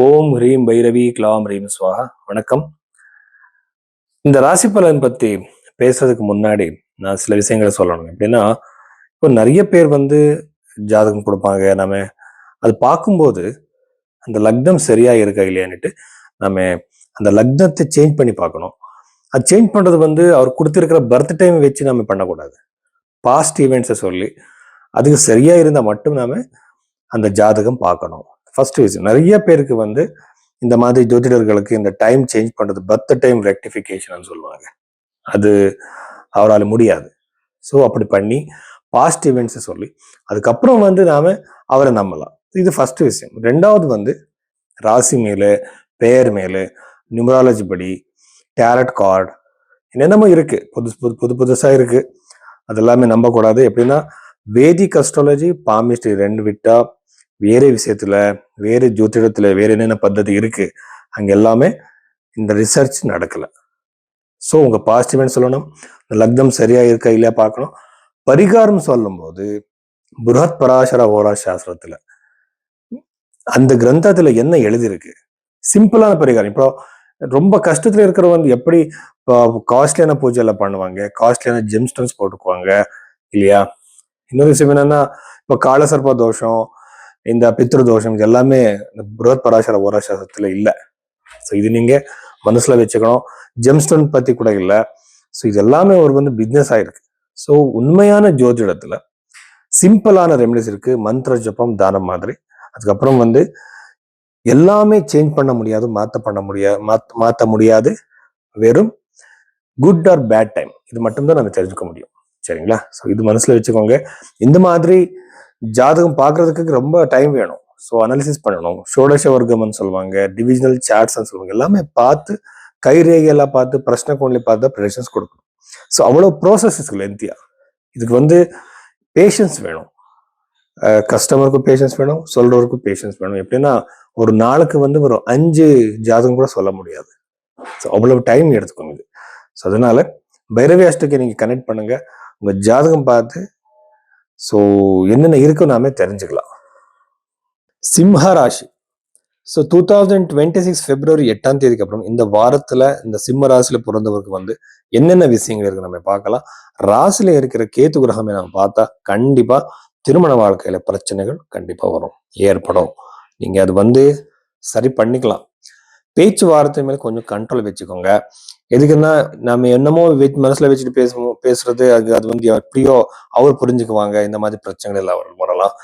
ஓம் ஹ்ரீம் Bhairavi glam ஹ்ரீம் ஸ்வாஹா. வணக்கம். இந்த ராசி பலன் பத்தி பேசுறதுக்கு முன்னாடி நான் சில விஷயங்களை சொல்லணும். எப்படின்னா இப்போ நிறைய பேர் வந்து ஜாதகம் கொடுப்பாங்க. நம்ம அது பார்க்கும்போது அந்த லக்னம் சரியா இருக்கா இல்லையான்ட்டு நம்ம அந்த லக்னத்தை சேஞ்ச் பண்ணி பார்க்கணும். அது சேஞ்ச் பண்றது வந்து அவர் கொடுத்துருக்கிற பர்த் டைம் வச்சு நம்ம பண்ணக்கூடாது. பாஸ்ட் ஈவெண்ட்ஸை சொல்லி அதுக்கு சரியா இருந்தால் மட்டும் நாம அந்த ஜாதகம் பார்க்கணும். ஃபர்ஸ்ட் விஷயம் நிறைய பேருக்கு வந்து இந்த மாதிரி ஜோதிடர்களுக்கு இந்த டைம் சேஞ்ச் பண்ணுறது பர்த் டைம் ரெக்டிஃபிகேஷன் சொல்லுவாங்க. அது அவரால் முடியாது. ஸோ அப்படி பண்ணி பாஸ்ட் இவெண்ட்ஸை சொல்லி அதுக்கப்புறம் வந்து நாம் அவரை நம்பலாம். இது ஃபர்ஸ்ட் விஷயம். ரெண்டாவது வந்து ராசி மேலே பெயர் மேலே நியூமராலஜி படி டேரட் கார்டு என்னென்னமோ இருக்குது புதுசு புது புது புதுசாக இருக்குது அதெல்லாமே நம்பக்கூடாது. எப்படின்னா வேதிக் அஸ்ட்ராலஜி பாமிஸ்ட்ரி ரெண்டு விட்டால் வேறு விஷயத்துல வேறு ஜோதிடத்துல வேறு என்னென்ன பద్ధதி இருக்கு அங்கே எல்லாமே இந்த ரிசர்ச் நடக்கலை. ஸோ உங்கள் பாசிட்டிவ்னு சொல்லணும் இந்த லக்னம் சரியா இருக்கா இல்லையா பார்க்கணும். பரிகாரம் சொல்லும்போது புரத் பராசர ஓரா சாஸ்திரத்தில் அந்த கிரந்தத்தில் என்ன எழுதியிருக்கு? சிம்பிளான பரிகாரம். இப்போ ரொம்ப கஷ்டத்தில் இருக்கிறவங்க எப்படி காஸ்ட்லியான பூஜையில் பண்ணுவாங்க காஸ்ட்லியான ஜெம்ஸ்டன்ஸ் போட்டுக்குவாங்க இல்லையா? இன்னொரு விஷயம் என்னன்னா இப்போ காலசர்ப்ப தோஷம் இந்த பித்ரு தோஷம் இது எல்லாமே இந்த புரத் பராசர ஓராசாசத்துல இல்லை. ஸோ இது நீங்க மனசுல வச்சுக்கணும். ஜெம்ஸ்டோன் பத்தி கூட இல்லை. ஸோ இது எல்லாமே ஒரு வந்து பிஸ்னஸ் ஆயிருக்கு. ஸோ உண்மையான ஜோதிடத்துல சிம்பிளான ரெமெடிஸ் இருக்கு. மந்திர ஜபம் தானம் மாதிரி. அதுக்கப்புறம் வந்து எல்லாமே சேஞ்ச் பண்ண முடியாது மாத்த பண்ண முடியாது மாத்த முடியாது. வெறும் குட் ஆர் பேட் டைம் இது மட்டும்தான் நம்ம தெரிஞ்சுக்க முடியும். சரிங்களா? ஸோ இது மனசுல வச்சுக்கோங்க. இந்த மாதிரி ஜாதகம் பார்க்கறதுக்கு ரொம்ப டைம் வேணும். ஸோ அனாலிசிஸ் பண்ணணும். ஷோடச வர்க்கம்னு சொல்லுவாங்க டிவிஜனல் சார்ட்ஸ்ன்னு சொல்லுவாங்க எல்லாமே பார்த்து கைரேகையெல்லாம் பார்த்து பிரச்சனை கோண்லி பார்த்து ப்ரெடிஷன்ஸ் கொடுக்கணும். ஸோ அவ்வளோ ப்ராசஸ் லென்த்தியா இதுக்கு வந்து பேஷன்ஸ் வேணும். கஸ்டமருக்கும் பேஷன்ஸ் வேணும் சொல்றவருக்கும் பேஷன்ஸ் வேணும். எப்படின்னா ஒரு நாளுக்கு வந்து ஒரு அஞ்சு ஜாதகம் கூட சொல்ல முடியாது. ஸோ அவ்வளவு டைம் எடுத்துக்கோங்க இது. ஸோ அதனால பைரவி அஷ்டக்கு நீங்கள் கனெக்ட் பண்ணுங்க. உங்கள் ஜாதகம் பார்த்து ஸோ என்னென்ன இருக்கோ நாமே தெரிஞ்சுக்கலாம். சிம்ஹ ராசி. So two thousand twenty six பிப்ரவரி எட்டாம் தேதிக்கு அப்புறம் இந்த வாரத்துல இந்த சிம்ம ராசியில் பிறந்தவருக்கு வந்து என்னென்ன விஷயங்கள் இருக்கு நம்ம பார்க்கலாம். ராசியில் இருக்கிற கேத்து கிரகமே நம்ம பார்த்தா கண்டிப்பா திருமண வாழ்க்கையில பிரச்சனைகள் கண்டிப்பாக வரும் ஏற்படும். நீங்க அது வந்து சரி பண்ணிக்கலாம். பேச்சுவார்த்தை மேலே கொஞ்சம் கண்ட்ரோல் வச்சுக்கோங்க. எதுக்குன்னா நம்ம என்னமோ மனசுல வச்சுட்டு பேசுவோம் பேசுறது அது அது வந்து எப்படியோ அவர் புரிஞ்சுக்குவாங்க. இந்த மாதிரி பிரச்சனைகள் எல்லாம் வரலாம்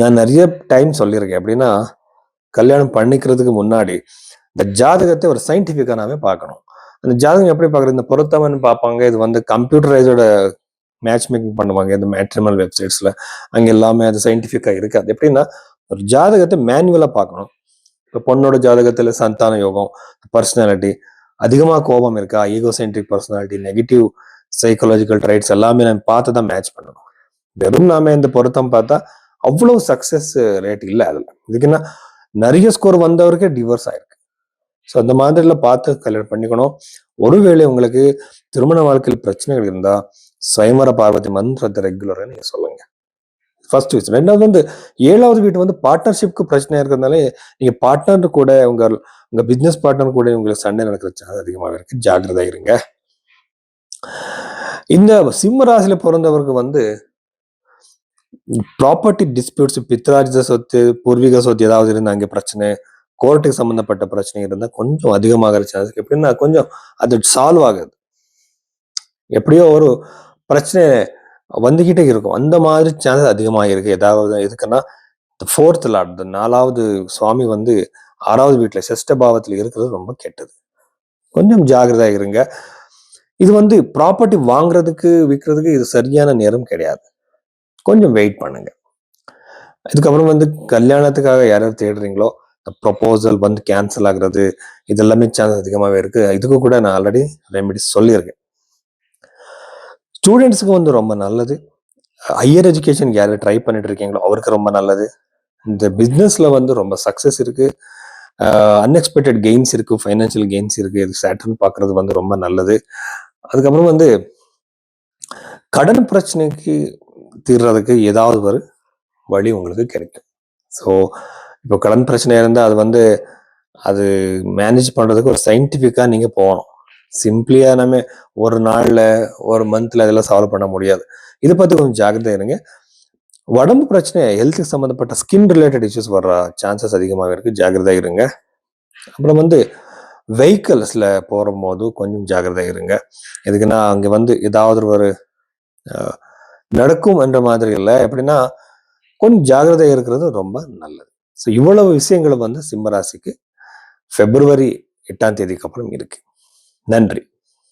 நான் நிறைய டைம் சொல்லியிருக்கேன். எப்படின்னா கல்யாணம் பண்ணிக்கிறதுக்கு முன்னாடி இந்த ஜாதகத்தை ஒரு சயின்டிஃபிக்காக நாமே பார்க்கணும். அந்த ஜாதகம் எப்படி பார்க்குறது? இந்த பொருத்தவன் பார்ப்பாங்க. இது வந்து கம்ப்யூட்டரைஸோட மேட்ச் மேக்கிங் பண்ணுவாங்க. இந்த மேட்ரிமல் வெப்சைட்ஸில் அங்கே எல்லாமே அது சயின்டிஃபிக்காக இருக்காது. எப்படின்னா ஒரு ஜாதகத்தை மேனுவலாக பார்க்கணும். இப்போ பொண்ணோட ஜாதகத்தில் சந்தான யோகம் பர்சனாலிட்டி அதிகமாக கோபம் இருக்கா? Egocentric personality negative psychological traits எல்லாமே நம்ம பார்த்து தான் மேட்ச் பண்ணணும். வெறும் நாம இந்த பொருத்தம் பார்த்தா அவ்வளவு சக்சஸ் ரேட் இல்லை அதில். இதுக்குன்னா நிறைய ஸ்கோர் வந்தவருக்கே டிவோர்ஸ் ஆயிருக்கு. ஸோ அந்த மாதிரிலாம் பார்த்து கல்யாணம் பண்ணிக்கணும். ஒருவேளை உங்களுக்கு திருமண வாழ்க்கையில் பிரச்சனைகள் இருந்தால் சுயமர பார்வதி மந்திரத்தை ரெகுலராக நீங்கள் சொல்லுங்க. ஃபர்ஸ்ட் விஷயம் ரெண்டாவது வந்து ஏழாவது வீட்டு வந்து பார்ட்னர்ஷிப்க்கு பிரச்சனையாக இருக்கிறதுனால நீங்கள் பார்ட்னர் கூட உங்கள் உங்கள் பிஸ்னஸ் பார்ட்னர் கூட உங்களுக்கு சண்டை நடக்கிற சான்ஸ் அதிகமாக இருக்கு. ஜாக்கிரதா இருங்க. இந்த சிம்ம ராசியில பிறந்தவருக்கு வந்து ப்ராப்பர்ட்டி டிஸ்பியூட்ஸ் பித்ராஜித சொத்து பூர்வீக சொத்து ஏதாவது இருந்தா அங்கே பிரச்சனை கோர்ட்டுக்கு சம்மந்தப்பட்ட பிரச்சனை இருந்தா கொஞ்சம் அதிகமாகிற சான்ஸ் எப்படின்னா கொஞ்சம் அது சால்வ் ஆகுது. எப்படியோ ஒரு பிரச்சனை வந்துகிட்டே இருக்கும். அந்த மாதிரி சான்சஸ் அதிகமாக இருக்குது ஏதாவது எதுக்குன்னா ஃபோர்த் லார்ட் நாலாவது சுவாமி வந்து ஆறாவது வீட்டில் செஷ்ட இருக்கிறது ரொம்ப கெட்டது. கொஞ்சம் ஜாகிரதாக இருங்க. இது வந்து ப்ராப்பர்ட்டி வாங்குறதுக்கு விற்கிறதுக்கு இது சரியான நேரம் கிடையாது. கொஞ்சம் வெயிட் பண்ணுங்க. இதுக்கப்புறம் வந்து கல்யாணத்துக்காக யாராவது தேடுறீங்களோ இந்த ப்ரொப்போசல் வந்து கேன்சல் ஆகுறது இது எல்லாமே சான்ஸ் அதிகமாகவே இருக்கு. இதுக்கு கூட நான் ஆல்ரெடி ரெமெடிஸ் சொல்லியிருக்கேன். ஸ்டூடெண்ட்ஸுக்கு வந்து ரொம்ப நல்லது. ஹையர் எஜுகேஷன் யாரும் ட்ரை பண்ணிட்டு இருக்கீங்களோ அவருக்கு ரொம்ப நல்லது. இந்த பிஸ்னஸ்ல வந்து ரொம்ப சக்சஸ் இருக்குது அன்எக்ஸ்பெக்டட் கெயின்ஸ் இருக்குது ஃபைனான்சியல் கெயின்ஸ் இருக்குது இது சேட்டர்ன் பார்க்குறது வந்து ரொம்ப நல்லது. அதுக்கப்புறம் வந்து கடன் பிரச்சனைக்கு தீர்றதுக்கு ஏதாவது ஒரு வழி உங்களுக்கு கிடைக்கும். ஸோ இப்போ கடன் பிரச்சனை இருந்தால் அது வந்து அது மேனேஜ் பண்ணுறதுக்கு ஒரு சயின்டிஃபிக்காக நீங்கள் போகணும். சிம்பிளியாக நம்ம ஒரு நாளில் ஒரு மந்தில் அதெல்லாம் சால்வ் பண்ண முடியாது. இதை பற்றி கொஞ்சம் ஜாக்கிரதை இருங்க. உடம்பு பிரச்சனை ஹெல்த்துக்கு சம்மந்தப்பட்ட ஸ்கின் ரிலேட்டட் இஷ்யூஸ் வர்ற சான்சஸ் அதிகமாக இருக்குது ஜாக்கிரதை இருங்க. அப்புறம் வந்து வெஹிக்கல்ஸில் போகும்போது கொஞ்சம் ஜாக்கிரதை இருங்க. எதுக்குன்னா அங்கே வந்து ஏதாவது ஒரு நடக்கும் என்ற மாதிரி இல்லை. எப்படின்னா கொஞ்சம் ஜாக்கிரதை இருக்கிறது ரொம்ப நல்லது. ஸோ இவ்வளவு விஷயங்கள் வந்து சிம்மராசிக்கு பிப்ரவரி எட்டாம் தேதிக்கு அப்புறம் இருக்கு. நன்றி.